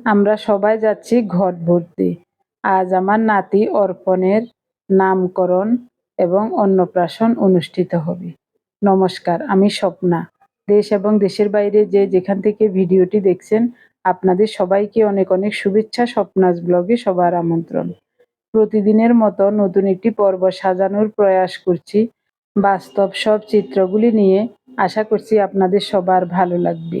আমরা সবাই যাচ্ছি ঘট ভর্তি। আজ আমার নাতি অর্পণের নামকরণ এবং অন্নপ্রাশন অনুষ্ঠিত হবে। নমস্কার, আমি স্বপ্না। দেশ এবং দেশের বাইরে যে যেখান থেকে ভিডিওটি দেখছেন, আপনাদের সবাইকে অনেক অনেক শুভেচ্ছা, স্বপ্নাস ব্লগে সবার আমন্ত্রণ। প্রতিদিনের মতো নতুন একটি পর্ব সাজানোর প্রয়াস করছি। বাস্তব সব চিত্রগুলি নিয়ে আশা করছি আপনাদের সবার ভালো লাগবে।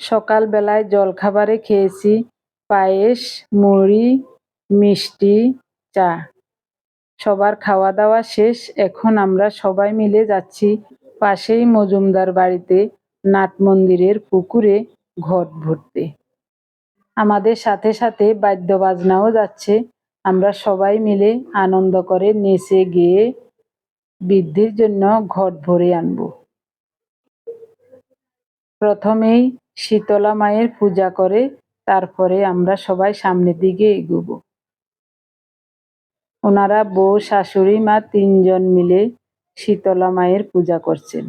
সকালবেলায় জলখাবারে খেয়েছি, পায়েস, মুড়ি, মিষ্টি, চা। সবার খাওয়া দাওয়া শেষ, এখন আমরা সবাই মিলে যাচ্ছি পাশেই মজুমদার বাড়িতে, নাট মন্দিরের পুকুরে ঘট ভরতে। আমাদের সাথে সাথে বাদ্য বাজনাও যাচ্ছে, আমরা সবাই মিলে আনন্দ করে নেচে গিয়ে বৃদ্ধির জন্য ঘট ভরে আনব। প্রথমেই শীতলা মায়ের পূজা করে, তারপরে আমরা সবাই সামনের দিকে এগুব। ওনারা বউ, শাশুড়ি মা তিনজন মিলে শীতলা মায়ের পূজা করছেন।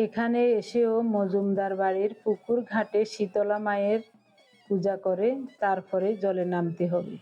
এখানে এসেও মজুমদার বাড়ির পুকুর ঘাটে শীতলা মায়ের পূজা করে তারপরে জলে নামতে হবে।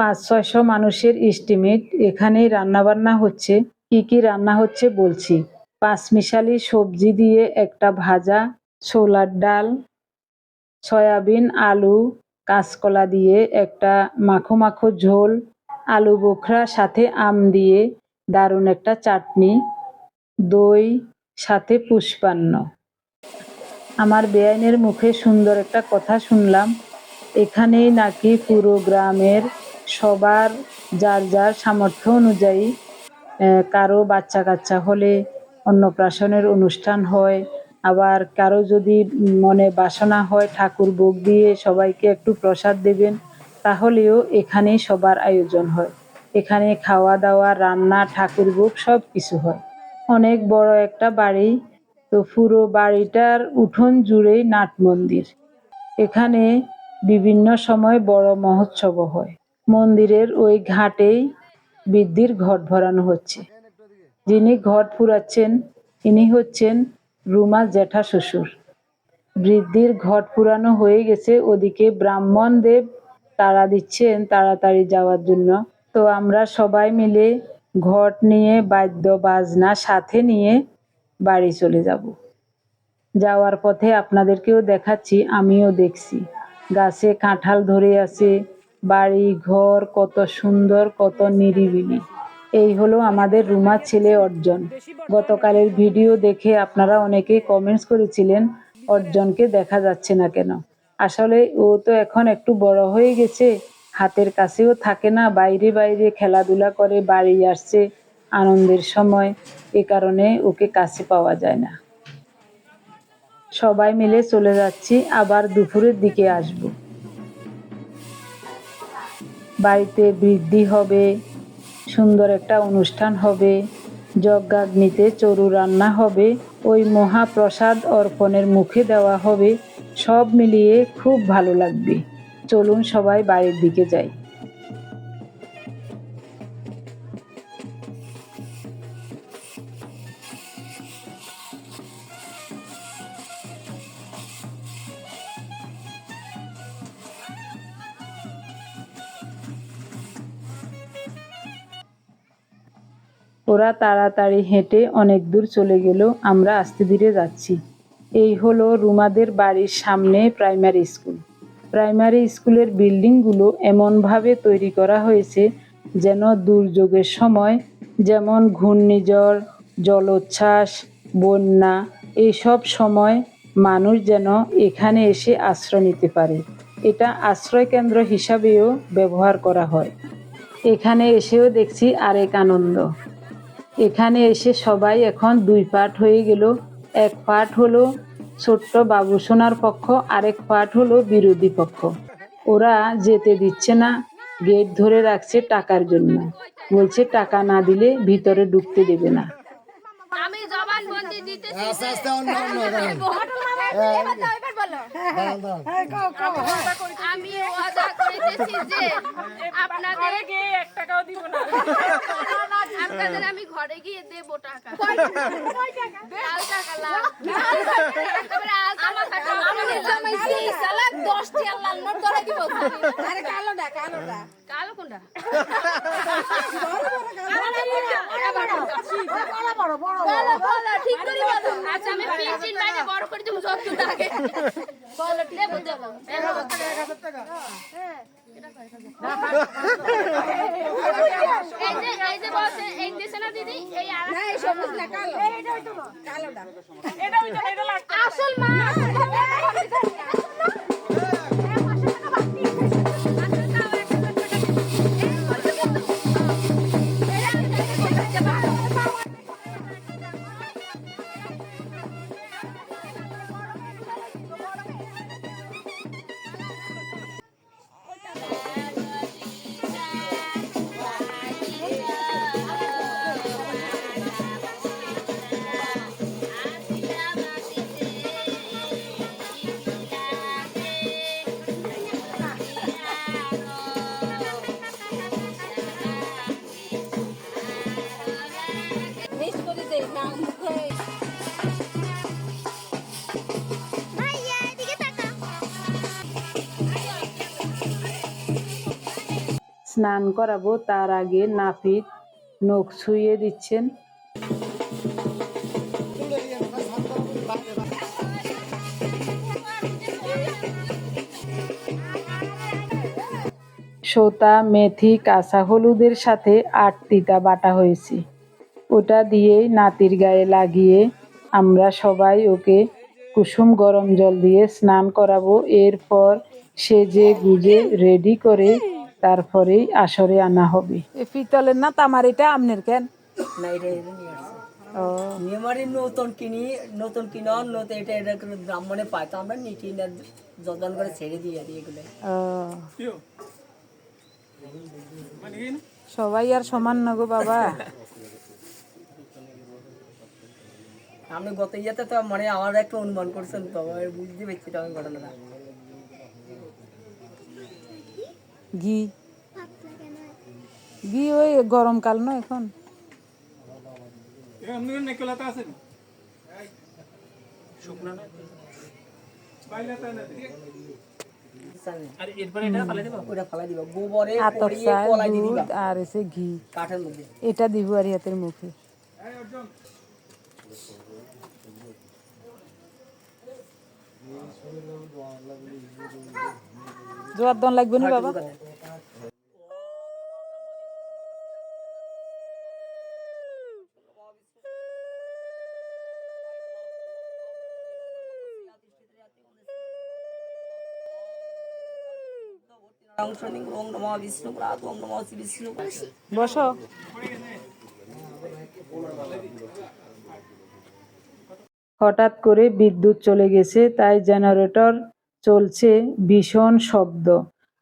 পাঁচ ছয়শো মানুষের এস্টিমেট এখানেই রান্নাবান্না হচ্ছে। কি কি রান্না হচ্ছে বলছি। পাঁচমিশালি সবজি দিয়ে একটা ভাজা, ছোলার ডাল, সয়াবিন, আলু, কাঁচকলা দিয়ে একটা মাখো মাখো ঝোল, আলু বোখরা, সাথে আম দিয়ে দারুণ একটা চাটনি, দই, সাথে পুষ্পান্ন। আমার বেআইনের মুখে সুন্দর একটা কথা শুনলাম। এখানেই নাকি পুরো গ্রামের সবার যার যার সামর্থ্য অনুযায়ী কারও বাচ্চা কাচ্চা হলে অন্নপ্রাশনের অনুষ্ঠান হয়। আবার কারও যদি মনে বাসনা হয়, ঠাকুর ভোগ দিয়ে সবাইকে একটু প্রসাদ দেবেন, তাহলেও এখানেই সবার আয়োজন হয়। এখানে খাওয়া দাওয়া, রান্না, ঠাকুর ভোগ সব কিছু হয়। অনেক বড় একটা বাড়ি, তো পুরো বাড়িটার উঠোন জুড়েই নাট মন্দির। এখানে বিভিন্ন সময় বড় মহোৎসব হয়। মন্দিরের ওই ঘাটেই বৃদ্ধির ঘট ভরানো হচ্ছে। যিনি ঘট পুরাচ্ছেন, ইনি হচ্ছেন রুমা জ্যাঠা শ্বশুর। বৃদ্ধির ঘট পুরানো হয়ে গেছে, ওদিকে ব্রাহ্মণ দেব তাড়া দিচ্ছেন তাড়াতাড়ি যাওয়ার জন্য। তো আমরা সবাই মিলে ঘট নিয়ে, বাদ্য বাজনা সাথে নিয়ে বাড়ি চলে যাব। যাওয়ার পথে আপনাদেরকেও দেখাচ্ছি, আমিও দেখছি। গাছে কাঁঠাল ধরে আছে বাড়ি ঘর কত সুন্দর, কত নিরিবিলি। এই হলো আমাদের রুমার ছেলে অর্জন। গতকালের ভিডিও দেখে আপনারা অনেকেই কমেন্টস করেছিলেন, অর্জনকে দেখা যাচ্ছে না কেন? আসলে ও তো এখন একটু বড় হয়ে গেছে, হাতের কাছেও থাকে না, বাইরে বাইরে খেলাধুলা করে, বাড়ি আসছে আনন্দের সময়, এ কারণে ওকে কাছে পাওয়া যায় না। সবাই মিলে চলে যাচ্ছি, আবার দুপুরের দিকে আসব। বাড়িতে বৃদ্ধি হবে, সুন্দর একটা অনুষ্ঠান হবে, যজ্ঞাগ্নিতে চরু রান্না হবে, ওই মহাপ্রসাদ অর্পণের মুখে দেওয়া হবে, সব মিলিয়ে খুব ভালো লাগবে। চলুন সবাই বাড়ির দিকে যাই। ওরা তাড়াতাড়ি হেঁটে অনেক দূর চলে গেল, আমরা আস্তে ধীরে যাচ্ছি। এই হলো রুমাদের বাড়ির সামনে প্রাইমারি স্কুল। প্রাইমারি স্কুলের বিল্ডিংগুলো এমনভাবে তৈরি করা হয়েছে যেন দুর্যোগের সময় যেমন ঘূর্ণিঝড়, জলোচ্ছ্বাস, বন্যা এইসব সময় মানুষ যেন এখানে এসে আশ্রয় নিতে পারে। এটা আশ্রয় কেন্দ্র হিসাবেও ব্যবহার করা হয়। এখানে এসেও দেখছি আরেক আনন্দ। এখানে এসে সবাই এখন দুই পার্ট হয়ে গেল। এক পার্ট হলো ছোট্ট বাবু সোনার পক্ষ আরেক পার্ট হলো বিরোধী পক্ষ। ওরা যেতে দিচ্ছে না গেট ধরে রাখছে টাকার জন্য। বলছে টাকা না দিলে ভিতরে ঢুকতে দেবে না। আমি জবানবন্দি দিতেছি আমি ওয়াদা করিতেছি যে আপনাদের আপনাদের আমি ঘরে গিয়ে দেব টাকা। লাল টাকা লাল একেবারে আলতা মাথাটা আমি জমাইছি সালাদ 10 টি লাল নোট ধরে কি আরে কালোটা কালোটা। কালো কোনটা? বড় বড় ঠিক করে বলো আচ্ছা আমি পিনচিন বাইরে বড় করে তুমি যত টাকা বলো দেব দেব এই যে এই যে বলছে এই দিছে না দিদি এই আর না এই সবুজ না কালো এইটা হইতো কালোটা এটা হইতো এটা আসল মা স্নান করাবো, তার আগে নাপিত নখ ছুঁয়ে দিচ্ছেন। সোতা মেথি কাঁচা হলুদের সাথে আটটিটা বাটা হয়েছে। ওটা দিয়েই নাতির গায়ে লাগিয়ে আমরা সবাই ওকে কুসুম গরম জল দিয়ে স্নান করাবো। এরপর সেজে গুজে রেডি করে তারপরেই আসরে আনা হবে। পিতলের না তামার এটা আমনের কেন? না এটা ও। নতুন কিনি নতুন কিনন নতুন এটা এটা ব্রাহ্মণে তো আমরা নিটি না যত্ন করে ছেড়ে দিই আর এগুলো। সবাই আর সমান না গো বাবা। আমি গত ইয়েতে তো মানে আমার একটা অনুমান করছেন তো বুঝতে পারছি তো আমি ঘটনাটা। ঘি। ঘি ওই গরমকাল না এখন? আর এসে ঘি। এটা দিব আর হাতের মুখে জোয়ার দন লাগবে না বাবা। বসো। হঠাৎ করে বিদ্যুৎ চলে গেছে তাই জেনারেটর চলছে ভীষণ শব্দ।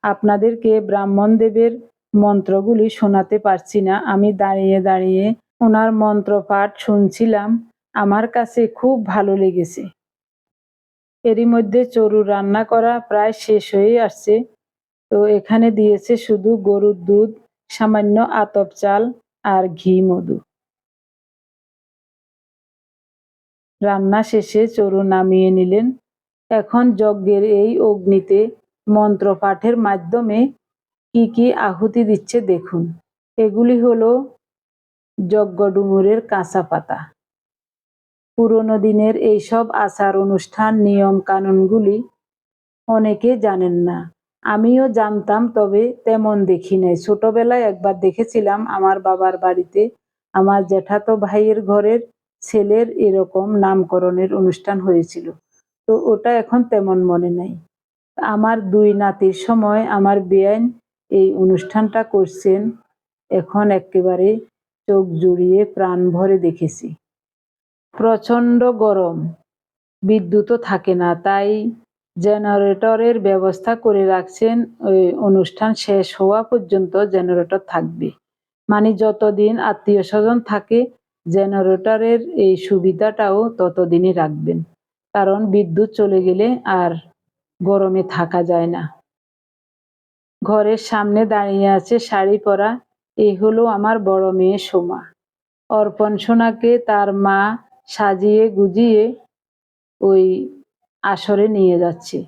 আপনাদেরকে ব্রাহ্মণ দেবের মন্ত্রগুলি শোনাতে পারছি না। আমি দাঁড়িয়ে দাঁড়িয়ে ওনার মন্ত্রপাঠ শুনছিলাম। আমার কাছে খুব ভালো লেগেছে। এরই মধ্যে চরু রান্না করা প্রায় শেষ হয়ে আসছে। তো এখানে দিয়েছে শুধু গরুর দুধ, সামান্য আতপ চাল আর ঘি, মধু। রান্না শেষে চরু নামিয়ে নিলেন। এখন যজ্ঞের এই অগ্নিতে মন্ত্রপাঠের মাধ্যমে কি কি আহুতি দিচ্ছে দেখুন। এগুলি হলো যজ্ঞ ডুমুরের কাঁচা পাতা পুরোনো দিনের এইসব আচার অনুষ্ঠান, নিয়ম কানুনগুলি অনেকে জানেন না। আমিও জানতাম, তবে তেমন দেখি নাই। ছোটবেলায় একবার দেখেছিলাম আমার বাবার বাড়িতে আমার জ্যাঠাতো ভাইয়ের ঘরের ছেলের এরকম নামকরণের অনুষ্ঠান হয়েছিল। তো ওটা এখন তেমন মনে নাই। আমার দুই নাতির সময় আমার বেআইন এই অনুষ্ঠানটা করছেন, এখন একেবারে চোখ জুড়িয়ে প্রাণ ভরে দেখেছি। প্রচণ্ড গরম, বিদ্যুৎও থাকে না, তাই জেনারেটরের ব্যবস্থা করে রাখছেন ওই অনুষ্ঠান শেষ হওয়া পর্যন্ত জেনারেটর থাকবে। মানে যতদিন আত্মীয় স্বজন থাকে, জেনারেটরের এই সুবিধাটাও ততদিনই রাখবেন। কারণ বিদ্যুৎ চলে গেলে আর গরমে থাকা যায় না। ঘরের সামনে দাঁড়িয়ে আছে শাড়ি পরা এই হলো আমার বড় মেয়ে সোমা। অর্পণ সোনাকে তার মা সাজিয়ে গুজিয়ে ওই আসরে নিয়ে যাচ্ছে।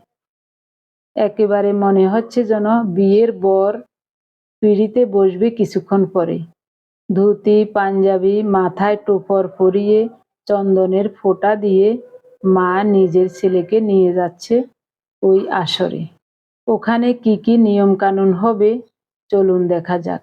একেবারে মনে হচ্ছে যেন বিয়ের বর পিড়িতে বসবে কিছুক্ষণ পরে। ধুতি, পাঞ্জাবি, মাথায় টোপর পরিয়ে চন্দনের ফোঁটা দিয়ে মা নিজের ছেলেকে নিয়ে যাচ্ছে ওই আসরে। ওখানে কি কি নিয়ম কানুন হবে চলুন দেখা যাক।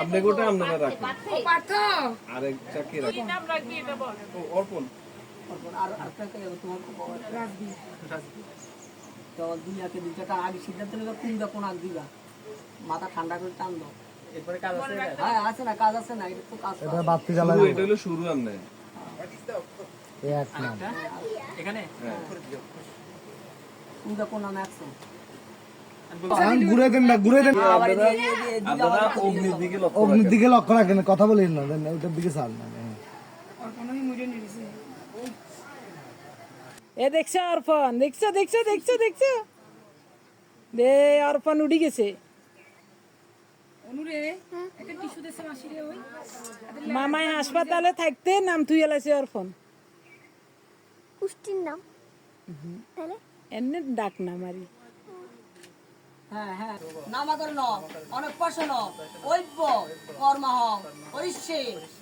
আপনি গোটা আপনারা রাখেন পার্থ। আরেক চাকি রাখেন ও, অর্পণ। তারপর আর আপনাকে তোমার তো দুনিয়াকে দুই আগে সিদ্ধান্ত নেবে কোনটা কোন আগ দিবা। মাথা ঠান্ডা করে টান দাও। এরপরে কাজ আছে হ্যাঁ আছে না কাজ আছে না এটা তো কাজ এটা বাতি শুরু জ্বালায় এটা হলো শুরু আমনে। এক নাম। কোনটা কোন নামে আছে অগ্নির দিকে লক্ষ্য রাখেন। দিকে লক্ষ্য রাখেন কথা বলেন না ওটার দিকে চাল না। এ দেখছ অর্পণ দেখছ দেখছ দেখছ দেখছ? দে অর্পণ উঠি গেছে। মামাই হাসপাতালে থাকতে নাম তুই এলাইছে অর্পণ পুষ্টির নাম। এমনি ডাক না মারি। হ্যাঁ হ্যাঁ। নামাদর ন অনেক ঐব্য কর্মহ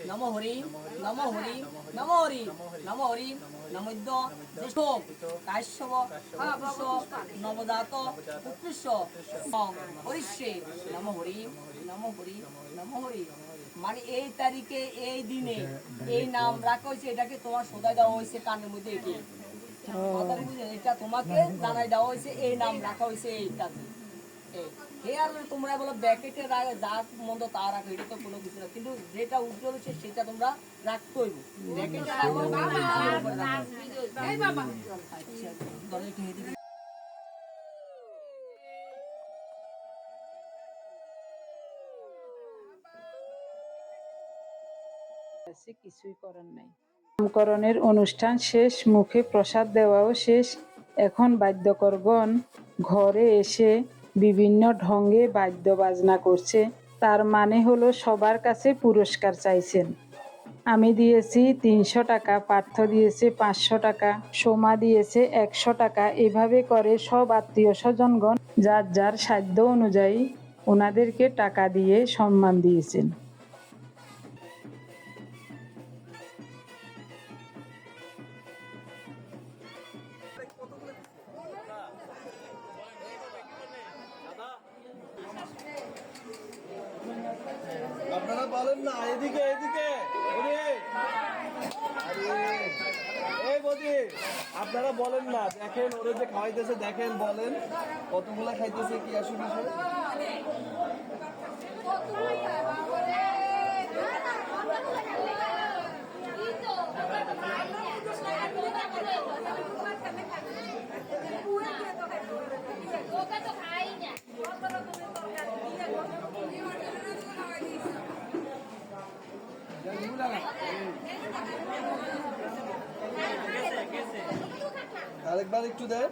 নম হরি নম হরি নম হরি নম হরি নমদ্য জ্যেষ্ঠ কাশ্যব পুষ্য নবজাত উৎকৃষ্ট ঐশ্যে নম হরি নম হরি নম হরি মানে এই তারিখে এই দিনে এই নাম রাখা হয়েছে এটাকে তোমার সদাই দেওয়া হয়েছে কানের মধ্যে এটি এটা তোমাকে জানাই দেওয়া হয়েছে এই নাম রাখা হয়েছে এইটাতে। এই- এ আর তোমরা বলো ব্যাকেটে যা মন্দ তা রাখো এটা তো কোনো কিছু না। কিন্তু যেটা উজ্জ্বল হচ্ছে সেটা তোমরা রাখতে হইব ব্যাকেটে রাখো আচ্ছা, একটু কিছুই করার নাই। নামকরণের অনুষ্ঠান শেষ মুখে প্রসাদ দেওয়াও শেষ। এখন বাদ্যকরগণ ঘরে এসে বিভিন্ন ঢঙ্গে বাদ্য বাজনা করছে, তার মানে হলো সবার কাছে পুরস্কার চাইছেন। আমি দিয়েছি তিনশো টাকা, পার্থ দিয়েছে পাঁচশো টাকা, সোমা দিয়েছে একশো টাকা, এভাবে করে সব আত্মীয় স্বজনগণ যার যার সাধ্য অনুযায়ী ওনাদেরকে টাকা দিয়ে সম্মান দিয়েছেন। না এদিকে এদিকে এই বদি আপনারা বলেন না, দেখেন, ওরে যে খাওয়াইতেছে, দেখেন, বলেন, কতগুলা খাইতেছে, কি আসলে বিষয়? ওকে তো খাই না আরেকবার একটু দেন।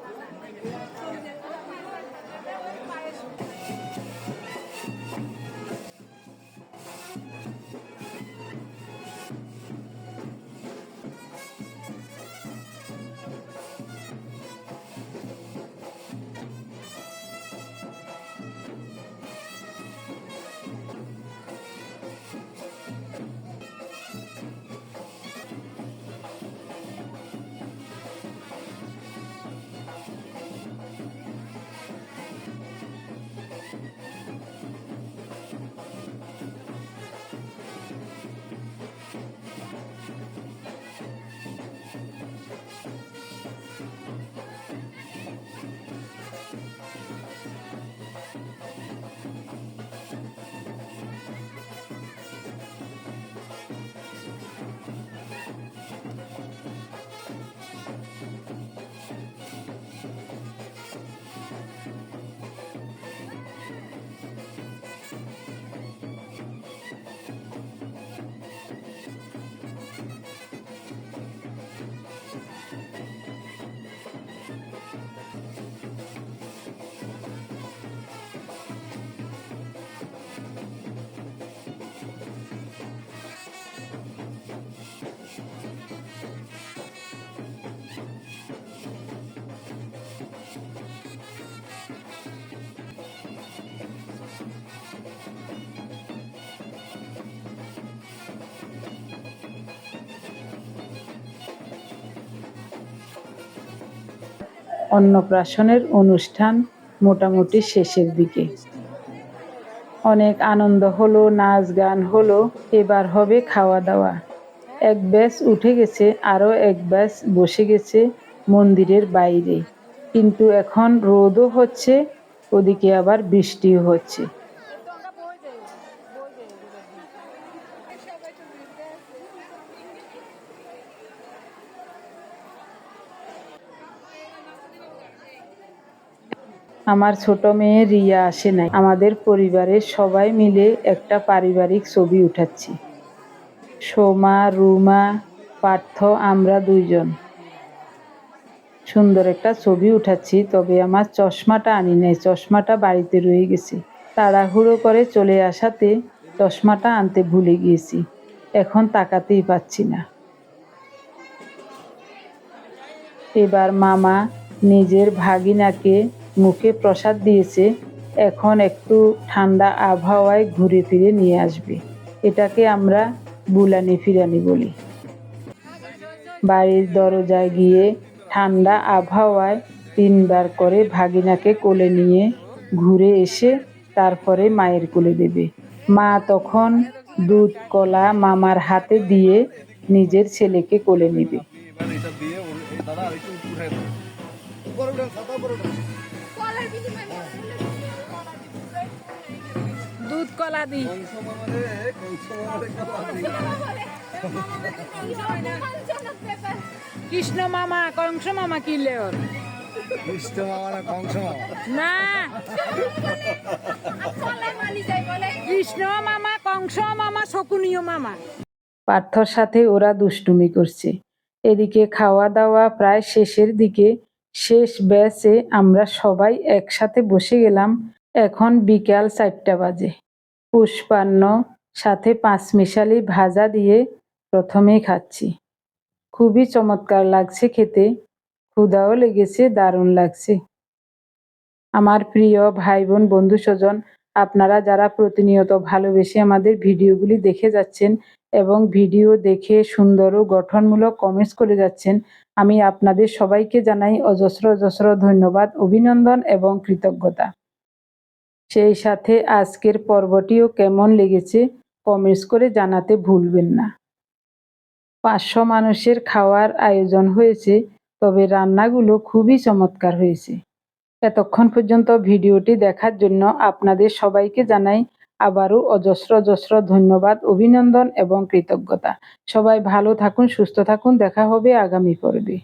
অন্নপ্রাশনের অনুষ্ঠান মোটামুটি শেষের দিকে। অনেক আনন্দ হলো, নাচ গান হলো, এবার হবে খাওয়া দাওয়া এক ব্যাস উঠে গেছে, আরও এক ব্যাস বসে গেছে মন্দিরের বাইরে। কিন্তু এখন রোদও হচ্ছে, ওদিকে আবার বৃষ্টিও হচ্ছে। আমার ছোট মেয়ে রিয়া আসে নাই। আমাদের পরিবারের সবাই মিলে একটা পারিবারিক ছবি উঠাচ্ছি। সোমা, রুমা, পার্থ, আমরা দুইজন। সুন্দর একটা ছবি উঠাচ্ছি, তবে আমার চশমাটা আনি নাই। চশমাটা বাড়িতে রয়ে গেছে। তাড়াহুড়ো করে চলে আসাতে চশমাটা আনতে ভুলে গিয়েছি। এখন তাকাতেই পাচ্ছি না। এবার মামা নিজের ভাগিনাকে মুখে প্রসাদ দিয়েছে, এখন একটু ঠান্ডা আবহাওয়ায় ঘুরে ফিরে নিয়ে আসবে। এটাকে আমরা বুলানি ফিরানি বলি। বাড়ির দরজায় গিয়ে ঠান্ডা আবহাওয়ায় তিনবার করে ভাগিনাকে কোলে নিয়ে ঘুরে এসে তারপরে মায়ের কোলে দেবে। মা তখন দুধ, কলা মামার হাতে দিয়ে নিজের ছেলেকে কোলে নেবে। কথা দিই। কৃষ্ণ মামা কংস মামা কিনলে ওর? কৃষ্ণ মামা না কংস মামা? না। কৃষ্ণ মামা কংস মামা শকুনীয় মামা। পার্থর সাথে ওরা দুষ্টুমি করছে। এদিকে খাওয়া দাওয়া প্রায় শেষের দিকে। শেষ ব্যাচে আমরা সবাই একসাথে বসে গেলাম। এখন বিকাল চারটা বাজে। পুষ্পান্ন সাথে পাঁচমিশালি ভাজা দিয়ে প্রথমেই খাচ্ছি। খুবই চমৎকার লাগছে খেতে। ক্ষুধাও লেগেছে, দারুণ লাগছে। আমার প্রিয় ভাই বোন বন্ধু স্বজন আপনারা যারা প্রতিনিয়ত ভালোবেসে আমাদের ভিডিওগুলি দেখে যাচ্ছেন এবং ভিডিও দেখে সুন্দর ও গঠনমূলক কমেন্টস করে যাচ্ছেন, আমি আপনাদের সবাইকে জানাই অজস্র অজস্র ধন্যবাদ, অভিনন্দন এবং কৃতজ্ঞতা। সেই সাথে আজকের পর্বটিও কেমন লেগেছে কমেন্টস করে জানাতে ভুলবেন না। পাঁচশো মানুষের খাওয়ার আয়োজন হয়েছে, তবে রান্নাগুলো খুবই চমৎকার হয়েছে। এতক্ষণ পর্যন্ত ভিডিওটি দেখার জন্য আপনাদের সবাইকে জানাই আবারও অজস্র অজস্র ধন্যবাদ, অভিনন্দন এবং কৃতজ্ঞতা। সবাই ভালো থাকুন, সুস্থ থাকুন, দেখা হবে আগামী পর্বে।